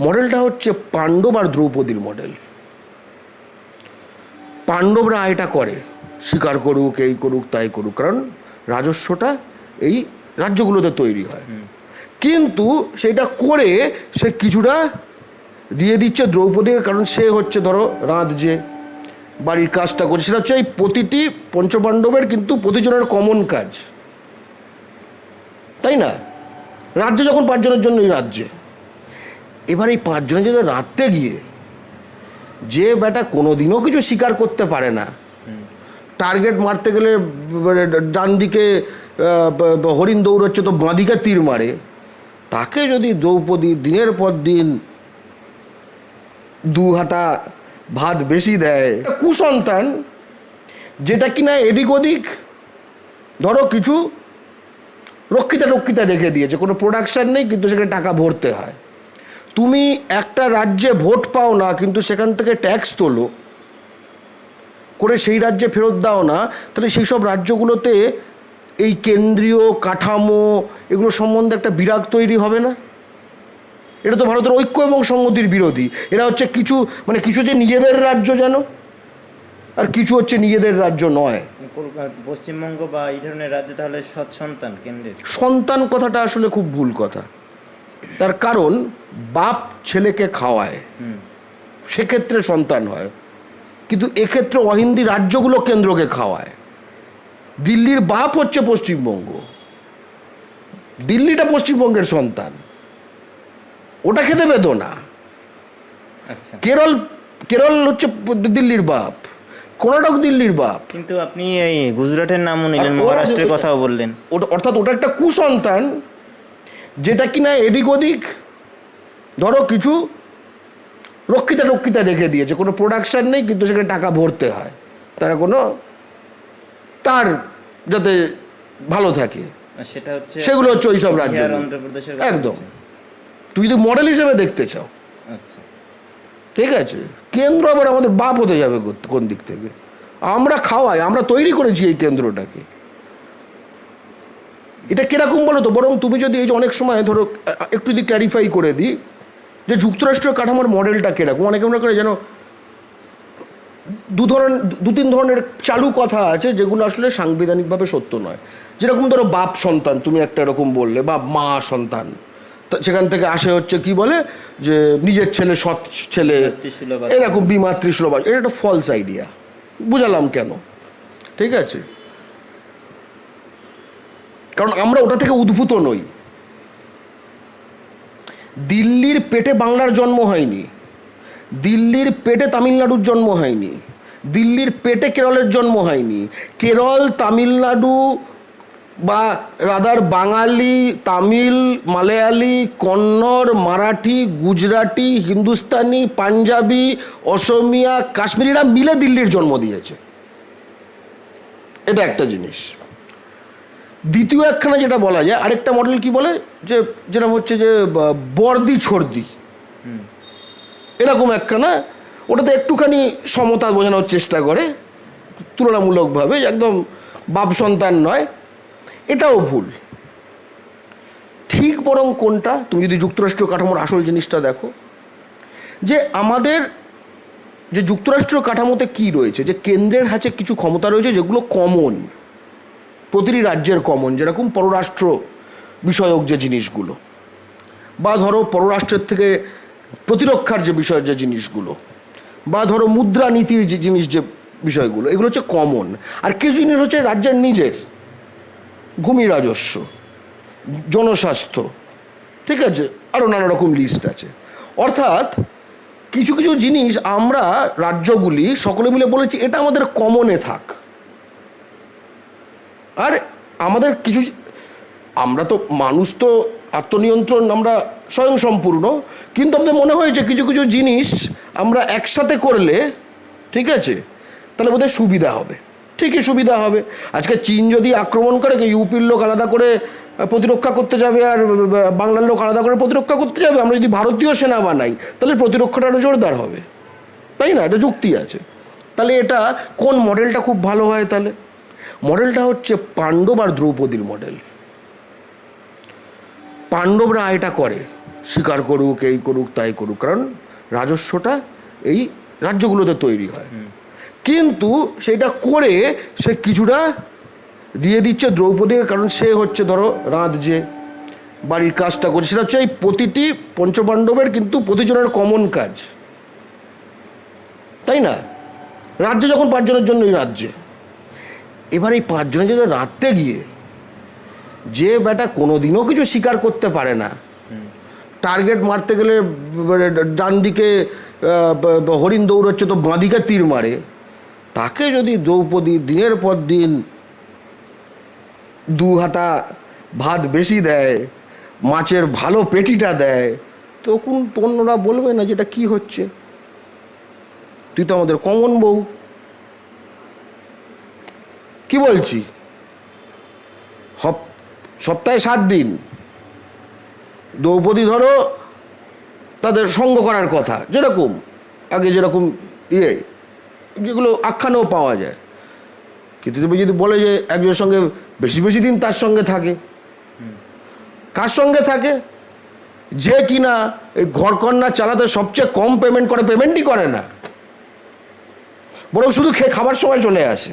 মডেলটা হচ্ছে পাণ্ডব আর দ্রৌপদীর মডেল। পাণ্ডবরা আয়টা করে স্বীকার করুক এই করুক তাই করুক কারণ রাজস্বটা এই রাজ্যগুলোতে তৈরি হয়। কিন্তু সেটা করে সে কিছুটা দিয়ে দিচ্ছে দ্রৌপদীকে কারণ সে হচ্ছে ধরো রাঁধ যে বাড়ির কাজটা করছে সেটা হচ্ছে এই প্রতিটি পঞ্চপাণ্ডবের কিন্তু প্রতিজনের কমন কাজ। তাই না? রাজ্য যখন পাঁচজনের জন্যই রাজ্যে। এবার এই পাঁচজনের জন্য রাঁধতে গিয়ে যে বেটা কোনোদিনও কিছু স্বীকার করতে পারে না, টার্গেট মারতে গেলে ডান দিকে হরিণ দৌড়চ্ছে তো বাঁদিকে তীর মারে, তাকে যদি দ্রৌপদী দিনের পর দিন দু হাতা ভাত বেশি দেয় কুসন্তান যেটা কি কিনা এদিক ওদিক, ধরো কিছু রক্ষিতা রক্ষিতা রেখে দিয়েছে, কোনো প্রোডাকশান নেই, কিন্তু সেখানে টাকা ভরতে হয়। তুমি একটা রাজ্যে ভোট পাও না কিন্তু সেখান থেকে ট্যাক্স তোলো। করে সেই রাজ্যে ফেরত দাও না তাহলে সেই সব রাজ্যগুলোতে এই কেন্দ্রীয় কাঠামো এগুলো সম্বন্ধে একটা বিরাগ তৈরি হবে না? এটা তো ভারতের ঐক্য এবং সংগতির বিরোধী। এরা হচ্ছে কিছু মানে কিছু যে নিজেদের রাজ্য যেন আর কিছু হচ্ছে নিজেদের রাজ্য নয়। পশ্চিমবঙ্গ বা এই ধরনের রাজ্যে তাহলে সৎ সন্তান কেন্দ্রের? সন্তান কথাটা আসলে খুব ভুল কথা। তার কারণ বাপ ছেলেকে খাওয়ায় সেক্ষেত্রে সন্তান হয়। কিন্তু এক্ষেত্রে অহিন্দি রাজ্যগুলো কেন্দ্রকে খাওয়ায়। দিল্লির বাপ হচ্ছে পশ্চিমবঙ্গ। দিল্লিটা পশ্চিমবঙ্গের সন্তান। ওটা খেতে পেত না। আচ্ছা। কেরল কেরল হচ্ছে দিল্লির বাপ। কর্ণাটক দিল্লির বাপ। কিন্তু আপনি এই গুজরাটের নামও নিলেন মহারাষ্ট্রের কথাও বললেন। ওটা অর্থাৎ ওটা একটা কুসন্তান। যেটা কিনা এদিক ওদিক ধরো কিছু রক্ষিতা রক্ষিতা রেখে দিয়েছে কোনো প্রোডাকশন নেই কিন্তু সেখানে টাকা ভরতে হয়। তারা কোনো তার যাতে ভালো থাকে। সেটা হচ্ছে সেগুলো হচ্ছে ওই সব রাজ্য একদম। তুই যদি মডেল হিসেবে দেখতে চাও। আচ্ছা। ঠিক আছে? কেন্দ্র আবার আমাদের বাপ হতে যাবে কোন দিক থেকে? আমরা খাওয়াই আমরা তৈরি করেছি এই কেন্দ্রটাকে। এটা কীরকম বলো তো? বরং তুমি যদি এই যে অনেক সময় ধরো একটু যদি ক্ল্যারিফাই করে দিই যে যুক্তরাষ্ট্রীয় কাঠামোর মডেলটা কীরকম? অনেকে মনে করে যেন দু ধরন দু তিন ধরনের চালু কথা আছে যেগুলো আসলে সাংবিধানিকভাবে সত্য নয়। যেরকম ধরো বাপ সন্তান তুমি একটা এরকম বললে বা মা সন্তান। তা সেখান থেকে আসে হচ্ছে কি বলে? যে নিজের ছেলে সৎ ছেলে এরকম বিমাতৃসুলভ। এটা একটা ফলস আইডিয়া বুঝালাম কেন? ঠিক আছে? কারণ আমরা ওটা থেকে উদ্ভূত নই। দিল্লির পেটে বাংলার জন্ম হয়নি। দিল্লির পেটে তামিলনাড়ুর জন্ম হয়নি। দিল্লির পেটে কেরলের জন্ম হয়নি। কেরল, তামিলনাড়ু বা রাদার বাঙালি, তামিল, মালয়ালি, কন্নড়, মারাঠি, গুজরাটি, হিন্দুস্তানি, পাঞ্জাবি, অসমিয়া কাশ্মীরিরা মিলে দিল্লির জন্ম দিয়েছে। এটা একটা জিনিস। দ্বিতীয় একখানা যেটা বলা যায়, আরেকটা মডেল কি বলে? যে, যেরকম হচ্ছে যে বর্দি ছর্দি। এরকম একখানা, ওটাতে একটুখানি সমতা বোঝানোর চেষ্টা করে, তুলনামূলকভাবে একদম বাপ সন্তান নয়। এটাও ভুল। ঠিক বরং কোনটা? তুমি যদি যুক্তরাষ্ট্রীয় কাঠামোর আসল জিনিসটা দেখো, যে আমাদের যে যুক্তরাষ্ট্রীয় কাঠামোতে কি রয়েছে, যে কেন্দ্রের হাতে কিছু ক্ষমতা রয়েছে যেগুলো কমন প্রতিটি রাজ্যের কমন যেরকম পররাষ্ট্র বিষয়ক যে জিনিসগুলো, বা ধরো পররাষ্ট্রের থেকে প্রতিরক্ষার যে বিষয় যে জিনিসগুলো, বা ধরো মুদ্রানীতির যে জিনিস যে বিষয়গুলো, এগুলো হচ্ছে কমন আর কিছু জিনিস হচ্ছে রাজ্যের নিজের, ভূমি রাজস্ব, জনস্বাস্থ্য, ঠিক আছে? আরও নানা রকম লিস্ট আছে। অর্থাৎ কিছু কিছু জিনিস আমরা রাজ্যগুলি সকলে মিলে বলেছি, এটা আমাদের কমনে থাক। আর আমাদের কিছু আমরা তো মানুষ তো আত্মনিয়ন্ত্রণ আমরা স্বয়ংসম্পূর্ণ, কিন্তু আমাদের মনে হয়েছে কিছু কিছু জিনিস আমরা একসাথে করলে, ঠিক আছে, তাহলে বোধহয় সুবিধা হবে। ঠিকই সুবিধা হবে। আজকে চীন যদি আক্রমণ করে ইউপির লোক আলাদা করে প্রতিরক্ষা করতে যাবে আর বাংলার লোক আলাদা করে প্রতিরক্ষা করতে যাবে, আমরা যদি ভারতীয় সেনা বানাই, তাহলে প্রতিরক্ষাটা আরও জোরদার হবে। তাই না? এটা যুক্তি আছে। তাহলে এটা কোন মডেলটা খুব ভালো হয় তাহলে? মডেলটা হচ্ছে পাণ্ডব আর দ্রৌপদীর মডেল। পাণ্ডবরা এটা করে স্বীকার করুক এই করুক তাই করুক কারণ রাজস্বটা এই রাজ্যগুলোতে তৈরি হয়। কিন্তু সেটা করে সে কিছুটা দিয়ে দিচ্ছে দ্রৌপদীকে কারণ সে হচ্ছে ধরো রাঁধছে বাড়ির কাজটা করছে সেটা হচ্ছে এই প্রতিটি পঞ্চপাণ্ডবের কিন্তু প্রতিজনের কমন কাজ। তাই না? রাজ্য যখন পাঁচজনের জন্যই রাজ্যে। এবার এই পাঁচজনে যদি রাঁধতে গিয়ে যে বেটা কোনোদিনও কিছু স্বীকার করতে পারে না, টার্গেট মারতে গেলে ডান দিকে হরিণ দৌড়চ্ছে তো বাঁদিকে তীর মারে, তাকে যদি দ্রৌপদী দিনের পর দিন দু হাতা ভাত বেশি দেয়, মাছের ভালো পেটিটা দেয়, তখন অন্যরা বলবে না যেটা কি হচ্ছে? তুই তো আমাদের কমন বউ। কি বলছি? সপ্তাহে সাত দিন। দ্রৌপদী ধরো তাদের সঙ্গ করার কথা, যেরকম, আগে যেরকম ইয়ে যেগুলো আখ্যানেও পাওয়া যায়। কিন্তু তুমি যদি বলে যে একজনের সঙ্গে বেশি বেশি দিন তার সঙ্গে থাকে, কার সঙ্গে থাকে? যে কিনা এই ঘরকন্যা চালাতে সবচেয়ে কম পেমেন্ট করে পেমেন্টই করে না। বরং শুধু খেয়ে খাবার সময় চলে আসে।